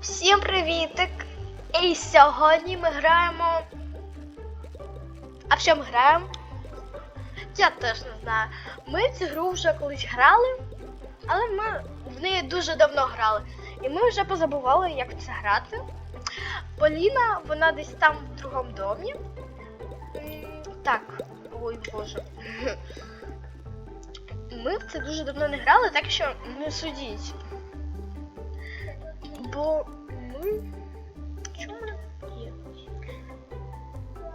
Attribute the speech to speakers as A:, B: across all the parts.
A: Всім привітик! І сьогодні ми граємо. А в що ми граємо? Я теж не знаю. Ми цю гру вже колись грали, але ми в неї дуже давно грали. І ми вже позабували, як це грати. Поліна, вона десь там в другому домі. Так, ой боже. Ми в це дуже давно не грали, так що не судіть. Бо ми. Чому не є?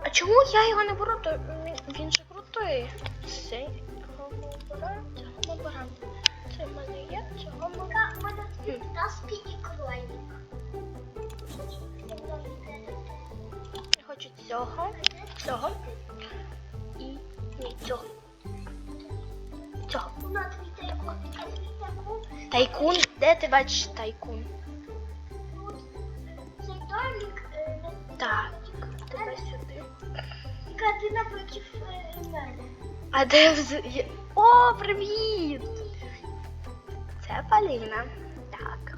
A: А чому я його не беру? То він, же крутий. Цей цього ми. Це в мене є, цього ми беремо.
B: Таспі і кролик.
A: Я хочу цього, цього і ні, цього. Цього.
B: Тайкун?
A: Де ти бачиш тайкун? Так, тебе сюди.
B: Ти напротив е, мене.
A: А де вз... О, привіт! Це Поліна. Так.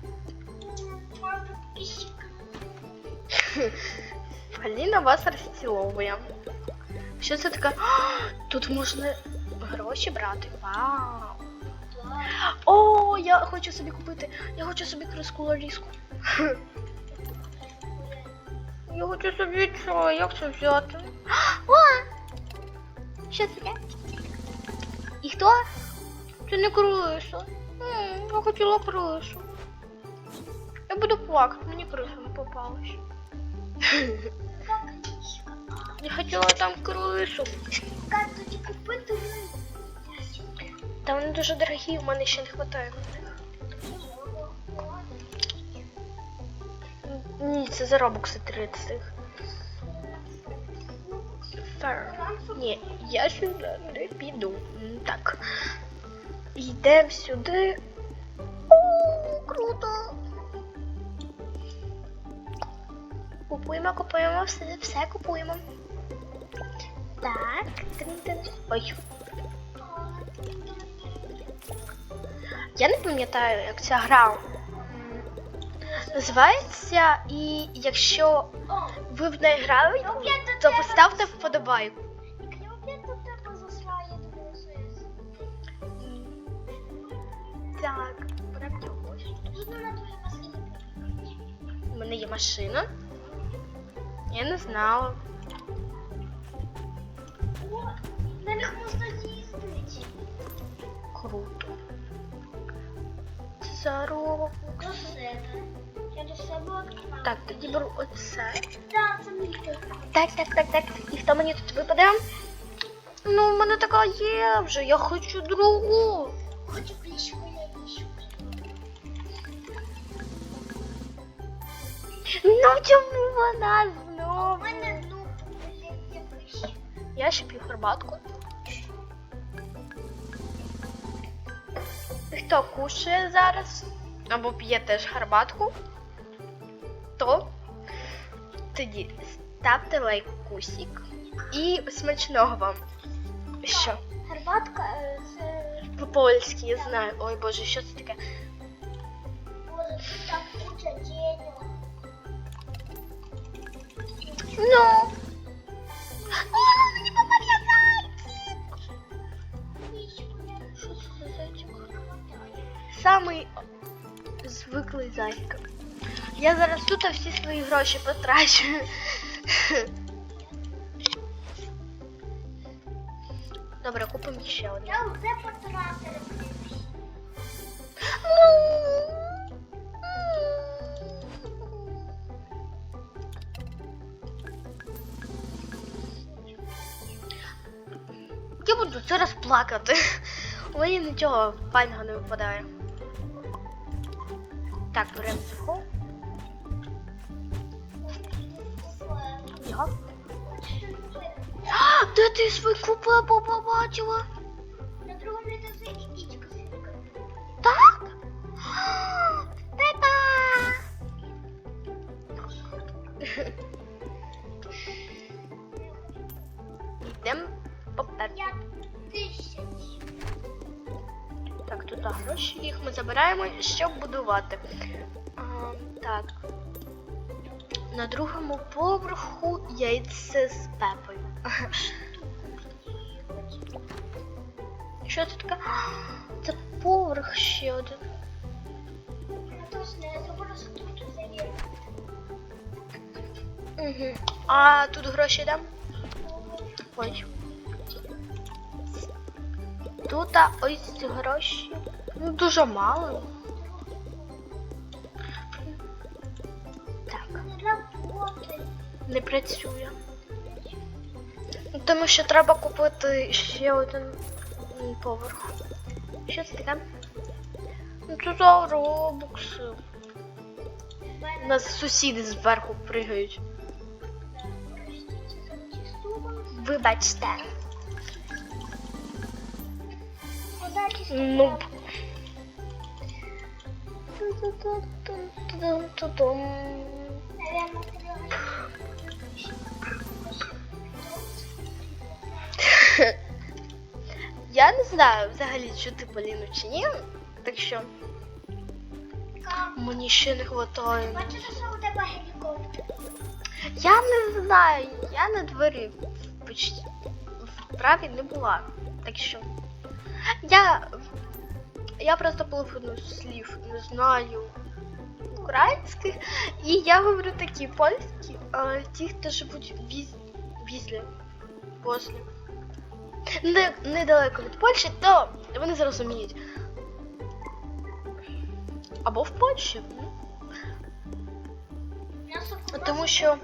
A: Поліна вас розціловує. Що це таке? А, Тут можна гроші брати. Вау! О, я хочу собі купити. Я хочу собі криску ларіску. Я хочу собі що? Як це взяти? О! Що це? І хто? Це не криса. Я хотіла крису. Я буду плакати, мені криса не попалась. Я хотіла там крису.
B: Яка тоді купити ми?
A: Та вони дуже дорогі, в мене ще не вистачає Ні, це за робокси 30. Так. Ні, я сюди не піду. Так. Йдемо сюди. О, круто. Купуємо, купуємо, все, все купуємо. Так. Тин-тин. Ой. Я не пам'ятаю, як ця гра називається, і якщо ви в неї грали,
B: Ну,
A: то поставте вподобайку. Так. У мене є машина. Я не знала.
B: О, на них можна з'їздити.
A: Круто. Зарок.
B: До
A: Так, тоді беру оце.
B: Так.
A: Так, так, так. І хто мені тут випаде? Ну, в мене така є вже, я хочу другу.
B: Хочу клішку, я вішу.
A: Ну чому вона
B: У
A: знову?
B: мене ну, я
A: ще п'ю гарбатку. Хто кушає зараз або п'є теж гарбатку, то тоді ставте лайкусик і смачного вам. Що?
B: Гарбатка, е, це...
A: По-польськи я знаю. Ой боже, що це таке?
B: Боже, тут так куча денег.
A: Ну. Мені попався зайчик!
B: Я
A: зараз тут всі свої гроші потрачу. Добре, купимо ще одне.
B: Я вже потратила.
A: Я буду зараз плакати. У мені нічого файного не випадає. Так, беремо цього. Його. А, де ти свій купе побачила?
B: На і дічка сидить.
A: Так? Пепа! Йдемо по
B: Я тисяч.
A: Так, тут гроші їх ми забираємо, щоб будувати. А, так. На другому поверху яйце з пепою. Що це таке? Це поверх ще один. Угу. А тут гроші дам? Ой. Тут ось гроші. Ну, дуже мало.
B: Не
A: працює. Ну, Тому що треба купити ще один поверх. Що це таке? Ну тут за робокси. У нас сусіди зверху пригають. Вибачте. Ну. Ту-ту-ту-ту-ту-ту-тум. Я не знаю взагалі, чи ти Поліну чи ні. Так що мені ще не вистачає.
B: Бачиш, що у тебе гелікоптер?
A: Я не знаю, я на дворі почти в праві не була. Так що я, я просто половину слів не знаю українських, і я говорю такі польські, а ті, хто живуть возлі. Не, недалеко від Польщі, то вони зрозуміють. Або в Польщі. ну. Тому що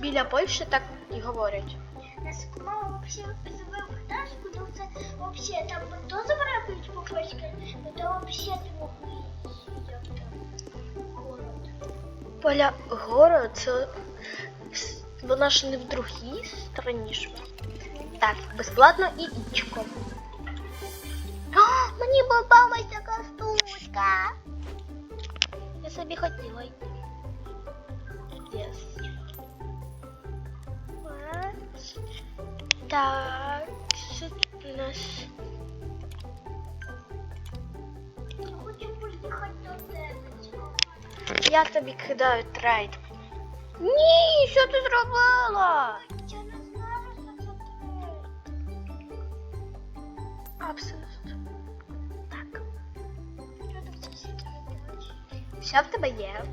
A: біля Польщі так і говорять.
B: Нас мама вообще завел пташку, но це вообще там тоже прапають по польськи, то вообще другий
A: Поля гора це с- вона ж не в другій стороні ж. Так, безплатно і ічко. О, мені попалась така штучка. Я собі хотіла. йти. Yes. Е, Так,
B: Я
A: тобі кидаю трейд. Ні, що ти зробила?
B: Я не знаю, що це таке.
A: Абсолютно. Так.
B: Що в
A: тебе є?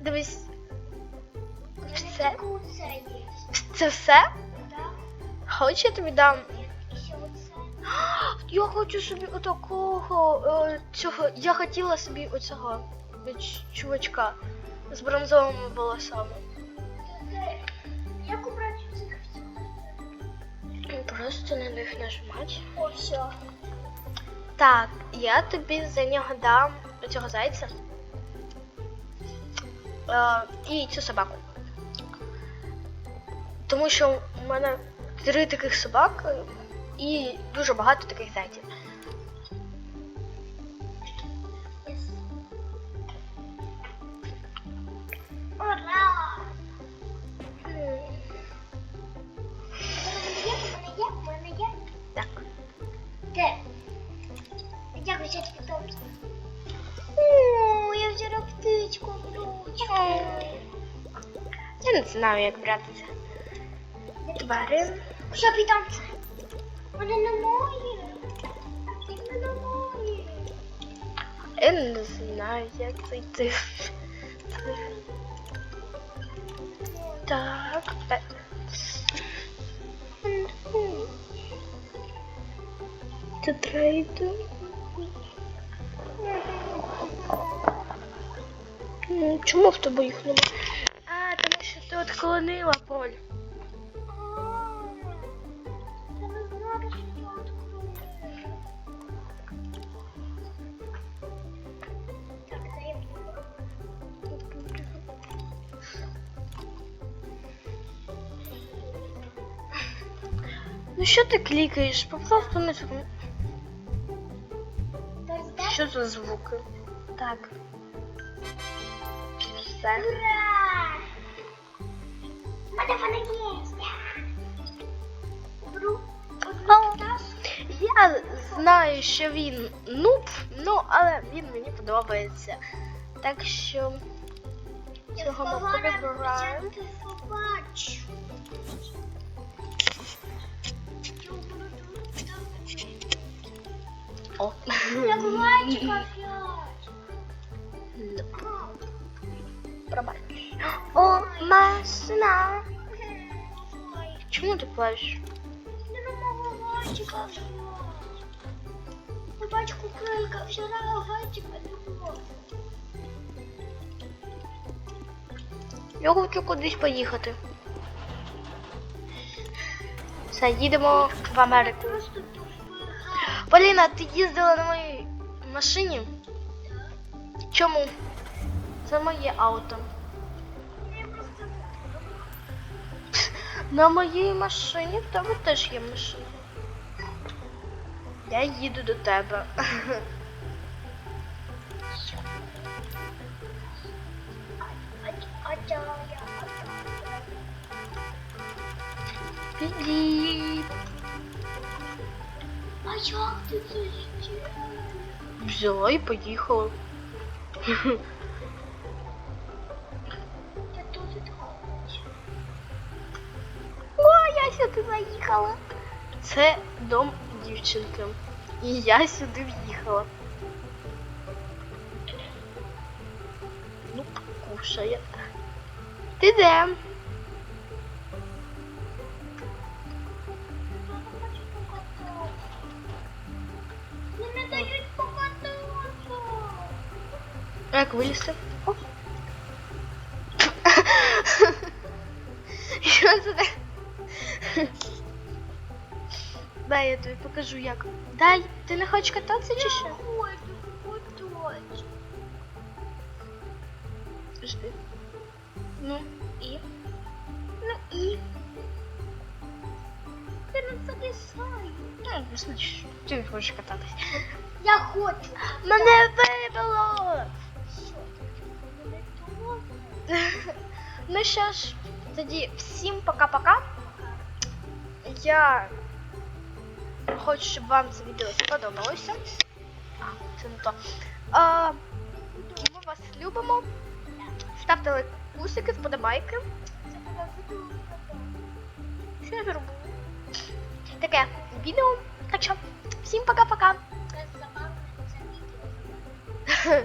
A: Дивись, Все?
B: Це
A: все? Хоч я тобі дам. Я хочу собі отакого е, цього. Я хотіла собі оцього чувачка з бронзовими волосами.
B: Як убрати цих всіх?
A: Просто на них нажимати.
B: О, все.
A: Так, я тобі за нього дам цього зайця. Е, і цю собаку. Тому що у мене три таких собак і дуже багато таких зайців. Не знаю, як брати це. Тварин.
B: Що питомця? Вони не мої. Вони не мої.
A: Я не знаю, як зайти. Так. е. Це трейди. Ну, Чому в тебе їх немає? А, тому що ти отклонила поль.
B: А, Я не знала, що я відкрою. Так, це я буду.
A: Ну що ти клікаєш? Просто не зру-
B: Роздати?
A: Що за звуки? Так. Все. Я знаю, що він нуб, ну але він мені подобається. Так що цього ми прибираємо. О. Пробач. О, машина. Чому ти плачеш?
B: Я не можу бачика взяти. Бачку крилька не було.
A: Я хочу кудись поїхати. Все, їдемо в Америку. Поліна, ти їздила на моїй машині? Чому? Це моє авто. На моїй машині в тебе теж є машина. Я їду до тебе. Піді.
B: а як ти це зробила?
A: Взяла і поїхала. Сюди заїхала. Це дом дівчинки. І я сюди в'їхала. Ну, кушає. Ти де?
B: Мені дають покататися.
A: Як вилізти? Що це таке? Дай я тобі покажу як. Дай, ти не хочеш кататися чи що?
B: Я хочу покататися.
A: Жди. Ну, і.
B: Ну і? Я не зависаю.
A: Ну, значить, ти не хочеш кататися.
B: Я хочу.
A: Мене вибило!
B: Що? Мене того?
A: Ну що ж, тоді всім пока-пока. Я хочу, щоб вам це відео сподобалося. А, це не то. А, ми вас любимо. Ставте лайкусики, вподобайки. Що я зроблю? Таке відео. Так що, всім пока-пока.